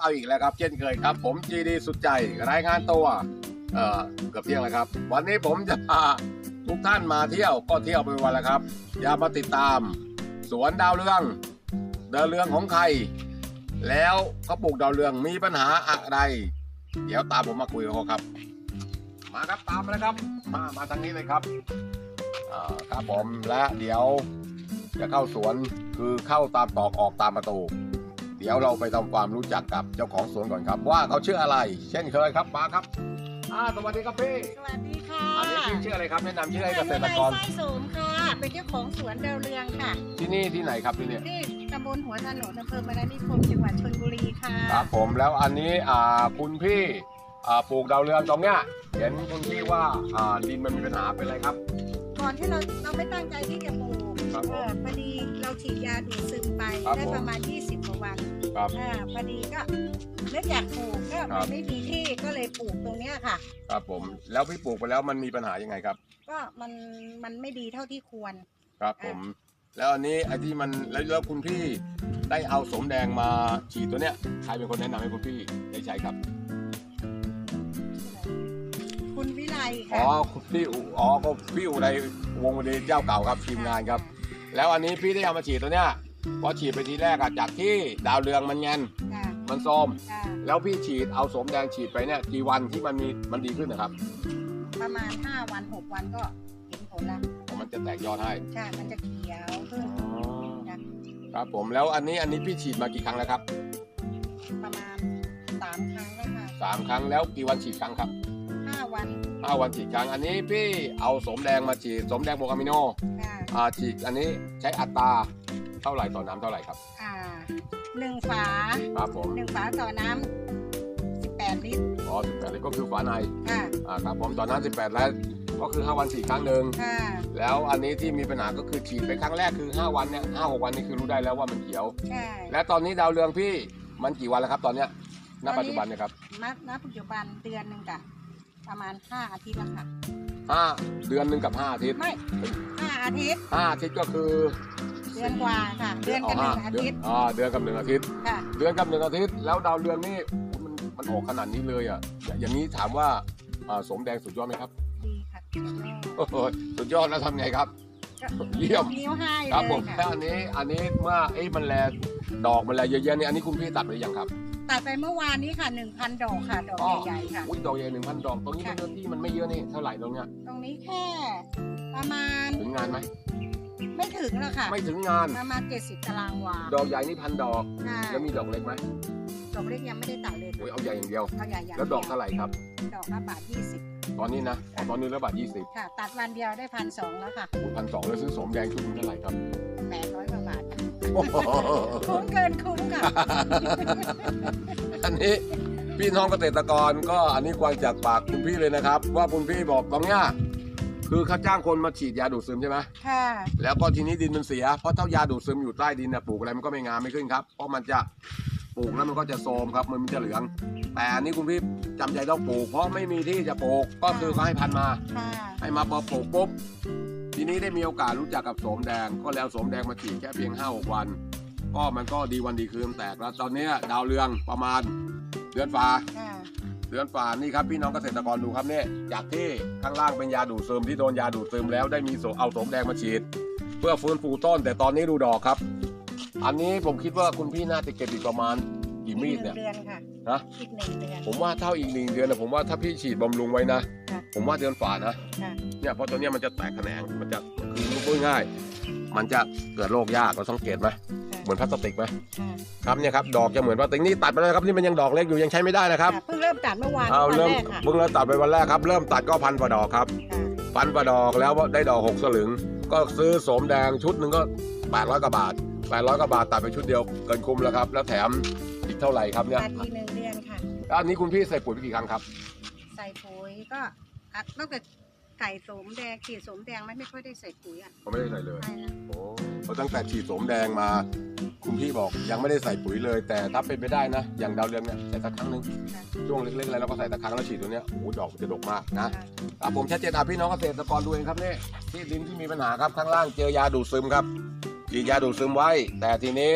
เอาอีกแล้วครับเช่นเคยครับ ผมจีดีสุดใจรายงานตัวเอ่อเกือบเที่ยงแล้วครับ วันนี้ผมจะพาทุกท่านมาเที่ยวก็เที่ยวไปวันละครับ อย่ามาติดตาม สวนดาวเรืองดาวเรืองของใคร แล้วเขาปลูกดาวเรืองมีปัญหาอะไร เดี๋ยวตามผมมาคุยกับเขาครับ มาครับตามเลยครับ มามาทางนี้เลยครับอ่าครับผมและเดี๋ยวจะเข้าสวนคือเข้าตามตอกออกตามประตู เดี๋ยวเราไปทำความรู้จักกับเจ้าของสวนก่อนครับ ว่าเขาชื่ออะไร เช่นเคยครับมาครับอ่าสวัสดีครับพี่สวัสดีค่ะอันนี้พี่ชื่ออะไรครับแนะนำชื่อให้เกษตรกรไส้โสมค่ะ เป็นเจ้าของสวนดาวเรืองค่ะ ที่นี่ที่ไหนครับที่นี่ที่ตำบลหัวถนนอำเภอมานานิคมจังหวัดชลบุรีค่ะครับผมแล้วอันนี้อ่าคุณพี่อ่าปลูกดาวเรืองตรงเนี้ยเห็นคุณพี่ว่าอ่าดินมันมีปัญหาเป็นอะไรครับก่อนที่เราเราไม่ตั้งใจที่จะปลูกครับผมเออพอดีเราฉีดยาดูดซึมไปครับได้ผมประมาณ 20กว่าวัน ครับ อ่าพอดีก็นึกอยากปลูกก็ครับไม่มีที่ก็เลยปลูกตรงเนี้ยค่ะ ครับผม แล้วพี่ปลูกไปแล้วมันมีปัญหายังไงครับ ก็มันมันไม่ดีเท่าที่ควร ครับผม แล้วอันนี้ไอ้ที่มันแล้วแล้วคุณพี่ได้เอาสมแดงมาฉีดตัวเนี้ยใครเป็นคนแนะนำให้คุณพี่ได้ใช้ครับ คุณวิไลอ๋ค่ะอคุณพี่อุอ๋อก็พี่อุไรวงศ์วดีเจ้าเก่าครับทีมงานครับ แล้วอันนี้พี่ได้เอามาฉีดตัวเนี้ย พอฉีดไปทีแรกอะจากที่ดาวเรืองมันเงินค่ะมันโทมค่ะแล้วพี่ฉีดเอาสมแดงฉีดไปเนี่ยกี่วันที่มันมีมันดีขึ้นนะครับประมาณ 5 วัน 6 วันก็เห็นผลแล้วมันจะแตกยอดให้ใช่มันจะเขียวขึ้นนะครับผมแล้วอันนี้อันนี้พี่ฉีดมากี่ครั้งแล้วครับประมาณ 3 ครั้งแล้วค่ะสามครั้งแล้วกี่วันฉีดครั้งครับ5วันห้าวันฉีดครั้ง อันนี้พี่เอาสมแดงมาฉีดสมแดงโบวกอะมิโนค่ะอ่าฉีดอันนี้ใช้อัตรา เท่าไหร่ต่อน้ำเท่าไหร่ครับ อ่าหนึ่งฝาครับผมหนึ่งฝาต่อน้ำ18ลิตรอ๋อสิบแปดเลยก็คือฝาในค่ะอ่าครับผมต่อน้ำสิบแปดแล้วก็คือห้าวันฉีดครั้งหนึ่งค่ะแล้วอันนี้ที่มีปัญหาก็คือฉีดไปครั้งแรกคือห้าวันเนี่ยห้าหกวันนี่คือรู้ได้แล้วว่ามันเขียว ใช่และตอนนี้ดาวเรืองพี่มันกี่วันแล้วครับตอนเนี้ยณปัจจุบันเนี่ยครับนับณปัจจุบันเดือนหนึ่งกะประมาณ 5 อาทิตย์แล้วค่ะห้าเดือนหนึ่งกับห้าอาทิตย์ไม่5อาทิตย์ห้าอาทิตย์ก็คือเดือนกว่าค่ะ เดือนกับหนึ่งอาทิตย์อ่าเดือนกับหนึ่งอาทิตย์ ค่ะ เดือนกับหนึ่งอาทิตย์ แล้วดาวเรืองนี่มันมันออกขนาดนี้เลยอะ อย่าอย่างนี้ถามว่าอ่าสมแดงสุดยอดไหมครับ ดีค่ะโอ้โหสุดยอดแล้วทำไงครับก็เยี่ยมนิ้วให้ครับเลผยมค่ะแล้วอันนี้อันนี้เมื่อเอ้มันแลดอกมันแลเยอะๆนี่อันนี้คุณพี่ตัดไปหรือยังครับตัดไปเมื่อวานนี้ค่ะ1,000ดอกค่ะดอกใหญ่ๆค่ะอุ้ยดอกใหญ่หนึ่งพันดอกตรงนี้มันค่ะเนื้อที่มันไม่เยอะนี่เท่าไหร่ตรงเนี้ยตรงนี้แค่ประมาณถึงงานไหม ไม่ถึงแล้วค่ะ ไม่ถึงงาน ประมาณ70ตารางวา ดอกใหญ่นี่พันดอกค่ะแล้วมีดอกเล็กไหมดอกเล็กยังไม่ได้ตัดเลยโอ้ยค่ะเอาใหญ่อย่างเดียว เอาใหญ่ๆแล้วดอกเท่าไหร่ครับ ดอกละบาทตอนนี้นะอ๋อตอนนี้ละบาทยี่สิบ20ค่ะ ตัดวันเดียวได้พันสองแล้วค่ะพันสองแล้วซื้อสมแดงชุดหนึงเท่าไหร่ครับ800กว่าบาทโอ้โหคุ้มเกินคุ้มค่ะ อันนี้พี่น้องเกษตรกรก็อันนี้กวางจากปากคุณพี่เลยนะครับ ว่าคุณพี่บอกตรงเนี้ย คือเขาจ้างคนมาฉีดยาดูดซึมใช่ไหมค่ะแล้วก็ทีนี้ดินมันเสีย เพราะถ้ายาดูดซึมอยู่ใต้ดินนะปลูกอะไรมันก็ไม่งามไม่ขึ้นครับ เพราะมันจะปลูกแล้วมันก็จะโทรมครับมันจะเหลือง แต่อันนี้คุณพี่จำใจต้องปลูก เพราะไม่มีที่จะปลูกก็คือเขาให้พันธุ์มา ค่ะให้มาพอปลูกปุ๊บทีนี้ได้มีโอกาสรู้จักกับโสมแดง ก็แล้วโสมแดงมาฉีดแค่เพียงห้าหกวัน ก็มันก็ดีวันดีคืนแตกแล้วตอนเนี้ยดาวเรืองประมาณเดือนฟ้าค่ะ เดือนฝ่านี่ครับพี่น้องเกษตรกรดูครับเนี่ยจากที่ข้างล่างเป็นยาดูดซึมที่โดนยาดูดซึมแล้วได้มีโสเอาสมแดงมาฉีด เพื่อฟื้นฟูต้นแต่ตอนนี้ดูดอกครับ อันนี้ผมคิดว่าคุณพี่น่าจะเก็บอีกประมาณกี่มีดเนี่ยอีกหงเดือนค่ะนะอีกหนึ่งเดือนผมว่าเท่าอีกหนึ่งเดือนนะผมว่าถ้าพี่ฉีดบำรุงไว้นะค่ะผมว่าเดือนฝ่านะค่ะเนี่ยเพราะตัวเนี้ยมันจะแตกแขนงมันจะคือพูดง่าย มันจะเกิดโรคยากเราสังเกตไหม เหมือนพลาสติกไหมค่ะครับเนี่ยครับดอกจะเหมือนพลาสติกนี่ตัดไปแล้วนะครับนี่มันยังดอกเล็กอยู่ยังใช้ไม่ได้นะครับค่ะเพิ่งเริ่มตัดเมื่อวานเอาวันเริ่มแรกค่ะเพิ่งเริ่มตัดไปวันแรกครับ เริ่มตัดก็พันกว่าดอกครับค่ะพันกว่าดอกแล้วได้ดอกหกสลึง ก็ซื้อโสมแดงชุดหนึ่งก็แปดร้อยกว่าบาทแปดร้อยกว่าบาทตัดไปชุดเดียวเกินคุ้มแล้วครับ แล้วแถมอีกเท่าไหร่ครับเนี่ยตัดอีกหนึ่งเดือนค่ะแล้วอันนี้คุณพี่ใส่ปุ๋ยไปกี่ครั้งครับ ใส่ปุ๋ยก็อัดตั้งแต่ไก่สมแดงขีดสมแดงไม่ไม่ค่อยได้ใส่ปุ๋ยอะผมไม่ได้ใส่เลย ตั้งแต่ฉีดโสมแดงมา คุณพี่บอกยังไม่ได้ใส่ปุ๋ยเลย แต่ถ้าเป็นไปได้นะ อย่างดาวเรืองเนี่ยใส่สักครั้งหนึ่งค่ะช่วงเล็กๆอะไรเราก็ใส่สักครั้งแล้วฉีดตัวเนี้ยโอ้โหดอกมันจะดกมากนะค่ะครับผมชัดเจนอะพี่น้องเกษตรกรดูเองครับนี่ที่ดินที่มีปัญหาครับข้างล่างเจอยาดูดซึมครับฉีดยาดูดซึมไว้ แต่ทีนี้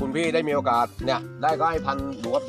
คุณพี่ได้มีโอกาสเนี่ยได้ก็ให้พันธุ์ดูว่า